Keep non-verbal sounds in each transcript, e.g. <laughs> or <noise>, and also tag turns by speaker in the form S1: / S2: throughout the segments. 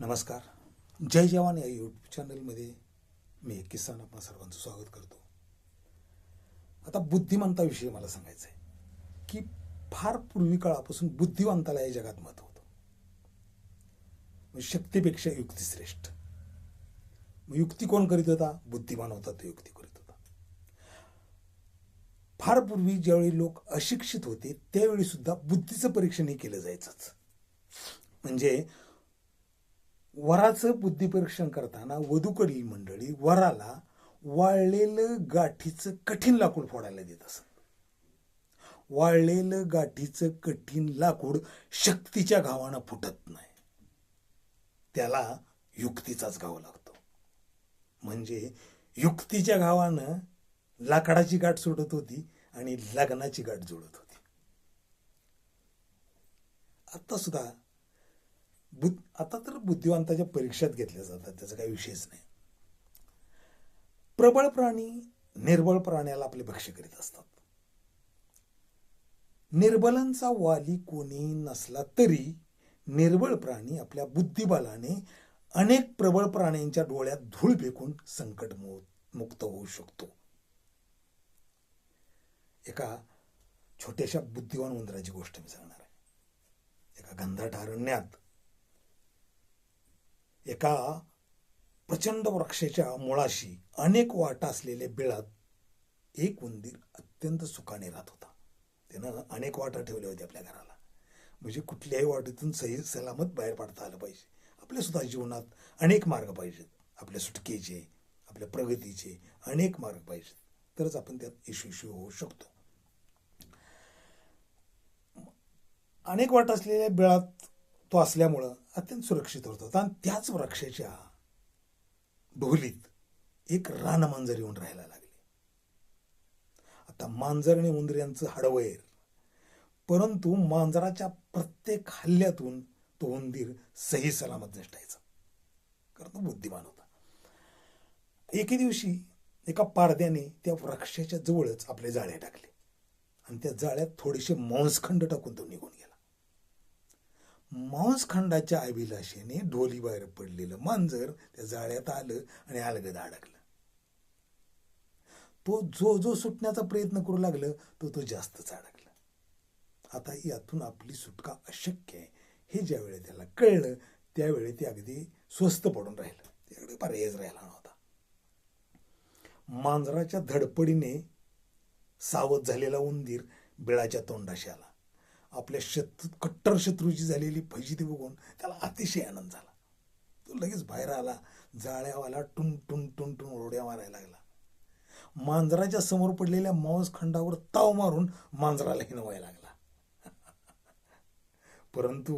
S1: नमस्कार. जय जवान या यूट्यूब चॅनलमध्ये मी एक किसान आपणा सर्वांचं स्वागत करतो. आता बुद्धिमंताविषयी मला सांगायचं आहे की फार पूर्वी काळापासून बुद्धिवंताला या जगात मत होतं. शक्तीपेक्षा युक्ती श्रेष्ठ. मग युक्ती कोण करीत होता? बुद्धिमान होता तो युक्ती करीत होता. फार पूर्वी ज्यावेळी लोक अशिक्षित होते त्यावेळी सुद्धा बुद्धीचं परीक्षण हे केलं जायचंच. म्हणजे वराचं बुद्धिपरीक्षण करताना वधूकडील मंडळी वराला वाळलेलं गाठीचं कठीण लाकूड फोडायला देत असत. वाळलेलं गाठीचं कठीण लाकूड शक्तीच्या घावानं फुटत नाही. त्याला युक्तीचाच घाव लागतो. म्हणजे युक्तीच्या घावानं लाकडाची गाठ सुटत होती आणि लग्नाची गाठ जोडत होती. आता सुद्धा बुद्ध आता तर बुद्धिवंताच्या परीक्षात घेतल्या जातात त्याचा काही विषयच नाही. प्रबळ प्राणी निर्बळ प्राण्याला आपले भक्ष्य करीत असतात. निर्बलांचा वाली कोणी नसला तरी निर्बळ प्राणी आपल्या बुद्धिबलाने अनेक प्रबळ प्राण्यांच्या डोळ्यात धूळ फेकून संकट मु- मुक्त होऊ शकतो. एका छोट्याशा बुद्धिवान उंदराची गोष्ट मी सांगणार आहे. एका गंधाट अरण्यात एका प्रचंड वृक्षाच्या मुळाशी अनेक वाटा असलेल्या बिळात एक उंदीर अत्यंत सुखाने राहत होता. त्यानं अनेक वाटा ठेवल्या होत्या आपल्या घराला. म्हणजे कुठल्याही वाटेतून सही सलामत बाहेर पाडता आलं पाहिजे. आपल्या सुद्धा जीवनात अनेक मार्ग पाहिजेत. आपल्या सुटकेचे आपल्या प्रगतीचे अनेक मार्ग पाहिजेत. तरच आपण त्यात यशस्वी होऊ शकतो. अनेक वाट असलेल्या बिळात तो असल्यामुळं अत्यंत सुरक्षित होत. होता आणि त्याच वृक्षाच्या ढोलीत एक रानमांजर येऊन राहायला लागली. आता मांजर आणि उंदर यांचं हडवैर परंतु मांजराच्या प्रत्येक हल्ल्यातून तो उंदीर सही सलामत निष्ठायचा कारण तो बुद्धिमान होता. एके दिवशी एका पारद्याने त्या वृक्षाच्या जवळच आपले जाळे टाकले. आणि त्या जाळ्यात थोडेसे मांसखंड टाकून तो निघून गेला. मांसखंडाच्या अभिलाषेने ढोली बाहेर पडलेलं मांजर त्या जाळ्यात आलं आणि अलगद अडकलं. तो जो जो सुटण्याचा प्रयत्न करू लागलं तो तो जास्तच अडकला. आता यातून आपली सुटका अशक्य आहे. हे ज्यावेळी त्याला कळलं त्यावेळी ते अगदी स्वस्त पडून राहिलं. त्याकडे पर्यायच राहिला नव्हता. मांजराच्या धडपडीने सावध झालेला उंदीर बिळाच्या तोंडाशी आला. आपल्या शत्रू कट्टर शत्रूची झालेली फजिती बघून त्याला अतिशय आनंद झाला. तो लगेच बाहेर आला जाळ्यावाला टुन टुन टुन टुन ओरड्या मारायला लागला. मांजराच्या समोर पडलेल्या मांस खंडावर ताव मारून मांजराला हिनवायला लागला. <laughs> परंतु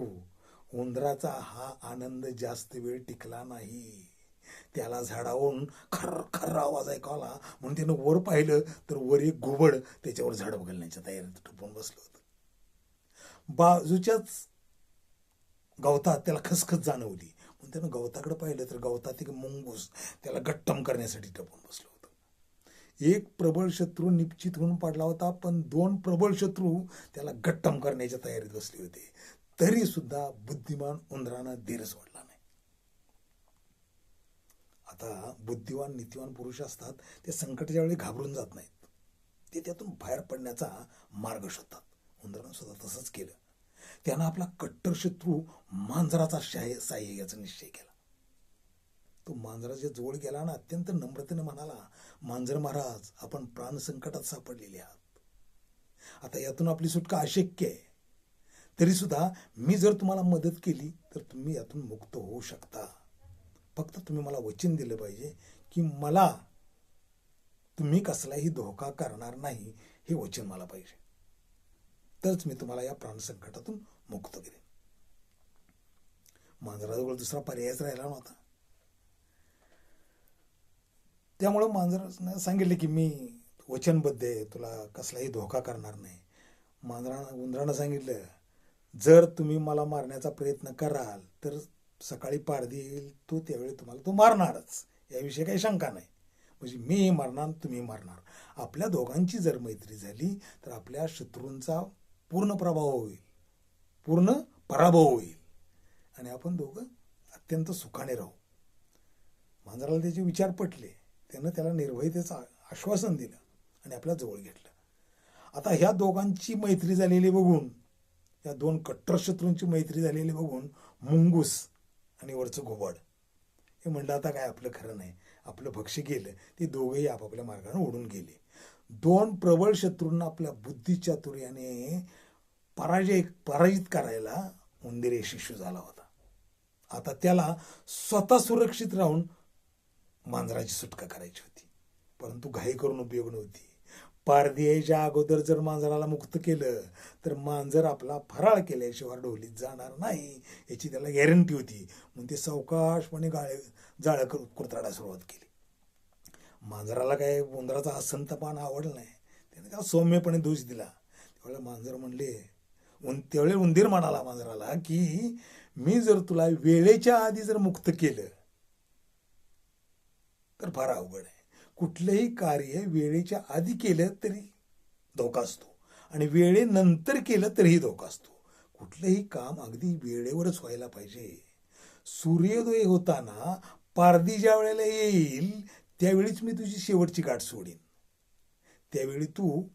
S1: उंदराचा हा आनंद जास्त वेळ टिकला नाही. त्याला झाडावरून खर खर आवाज ऐकावला म्हणून त्यानं वर पाहिलं तर वर एक घुबड त्याच्यावर झाड घालण्याच्या तयारीत टपून बसलं होतं. बाजूच्याच गवतात त्याला खसखस जाणवली. म्हणून त्यानं गवताकडे पाहिलं तर गवतात एक मुंगूस त्याला गट्टम करण्यासाठी टपून बसलं होतं. एक प्रबळ शत्रू निश्चित होऊन पडला होता पण दोन प्रबळ शत्रू त्याला गट्टम करण्याच्या तयारीत बसले होते. तरी सुद्धा बुद्धिमान उंदरानं धीर सोडला नाही. आता बुद्धिवान नीतिवान पुरुष असतात ते संकटाच्या वेळी घाबरून जात नाहीत. ते त्यातून बाहेर पडण्याचा मार्ग शोधतात. उंदरानं सुद्धा तसंच केलं. त्यानं आपला कट्टर शत्रू मांजराचा शाय साह्य याचा निश्चय केला. तो मांजराच्या जवळ गेला ना अत्यंत नम्रतेने म्हणाला मांजर महाराज आपण प्राणसंकटात सापडलेले आहात. आता यातून आपली सुटका अशक्य आहे. तरी सुद्धा मी जर तुम्हाला मदत केली तर तुम्ही यातून मुक्त होऊ शकता. फक्त तुम्ही मला वचन दिलं पाहिजे की मला तुम्ही कसलाही धोका करणार नाही हे वचन मला पाहिजे. तरच मी तुम्हाला या प्राणसंकटातून मुक्त केले मांजराजवळ दुसरा पर्यायच राहिला नव्हता. त्यामुळं मांजरानं सांगितलं की मी वचनबद्ध आहे तुला कसलाही धोका करणार नाही. मांजरानं उंदरानं सांगितलं जर तुम्ही मला मारण्याचा प्रयत्न कराल तर सकाळी पारधी येईल तो त्यावेळी तुम्हाला तो मारणारच. याविषयी काही शंका नाही. म्हणजे मीही मारणार तुम्ही मारणार. आपल्या दोघांची जर मैत्री झाली तर आपल्या शत्रूंचा पूर्ण प्रभाव होईल. पूर्ण पराभव होईल. आणि आपण दोघं अत्यंत सुखाने राहू. मांजराला त्याचे विचार पटले. त्यानं त्याला निर्भयतेचं आश्वासन दिलं आणि आपल्या जवळ घेतलं. आता ह्या दोघांची मैत्री झालेली बघून या दोन कट्टर शत्रूंची मैत्री झालेली बघून मुंगूस आणि वरचं घोबाड. हे म्हणलं आता काय आपलं खरं नाही. आपलं भक्ष्य गेलं. ते दोघेही आपापल्या मार्गाने ओढून गेले. दोन प्रबळ शत्रूंना आपल्या बुद्धिचातुर्याने पराजय पराजित करायला उंदीर यशस्वी झाला होता. आता त्याला स्वतः सुरक्षित राहून मांजराची सुटका करायची होती. परंतु घाई करून उपयोग नव्हती. पारधी यायच्या अगोदर जर मांजराला मुक्त केलं तर मांजर आपला फराळ केल्याशिवाय ढोलीत जाणार नाही याची त्याला गॅरंटी होती. म्हणून ते सावकाशपणे गाळे जाळं कर कुरताडा सुरुवात केली. मांजराला काय उंदराचा असंतपान आवडला नाही. त्याने का सौम्यपणे दोष दिला. त्यावेळेला मांजर म्हणले उन त्यावेळी उंदीर म्हणाला मांजराला की मी जर तुला वेळेच्या आधी जर मुक्त केलं तर फार अवघड आहे. कुठलंही कार्य वेळेच्या आधी केलं तरी धोका असतो. आणि वेळेनंतर केलं तरीही धोका असतो. कुठलंही काम अगदी वेळेवरच व्हायला पाहिजे. सूर्योदय होताना पारदी ज्या वेळेला येईल त्यावेळीच मी तुझी शेवटची गाठ सोडीन. त्यावेळी तू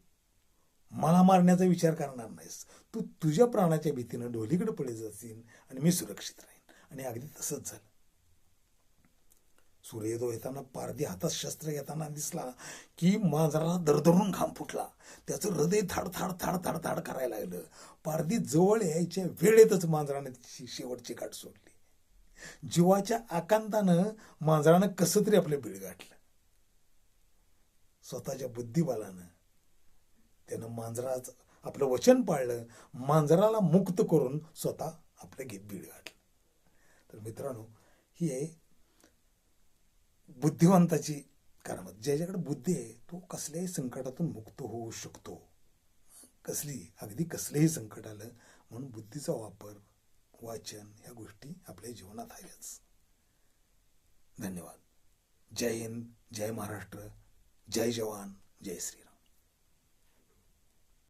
S1: मला मारण्याचा विचार करणार नाहीस. तू तुझ्या प्राणाच्या भीतीनं ढोलीकडे पडे जाशील आणि मी सुरक्षित राहीन. आणि अगदी तसंच झालं. सूर्योदय येताना पारधी हातात शस्त्र येताना दिसला की मांजराला दरदरून घाम फुटला. त्याचं हृदय थाड थाड थाड थाड थाड करायला लागलं. पारधी जवळ यायच्या वेळेतच मांजराने तिची शेवटची गाठ सोडली. जीवाच्या आकांतानं मांजरानं कसं तरी आपलं बीळ गाठलं. स्वतःच्या बुद्धिबलानं त्यानं मांजराचं आपलं वचन पाळलं मांजराला मुक्त करून स्वतः आपलं गीत बीड गाठलं. तर मित्रांनो ही आहे बुद्धिवंताची करामत. ज्याच्याकडे बुद्धी आहे तो कसल्याही संकटातून मुक्त होऊ शकतो. कसली अगदी कसलंही संकट आलं म्हणून बुद्धीचा वापर वाचन ह्या गोष्टी आपल्या जीवनात हव्याच धन्यवाद. जय हिंद जय महाराष्ट्र जय जवान जय श्री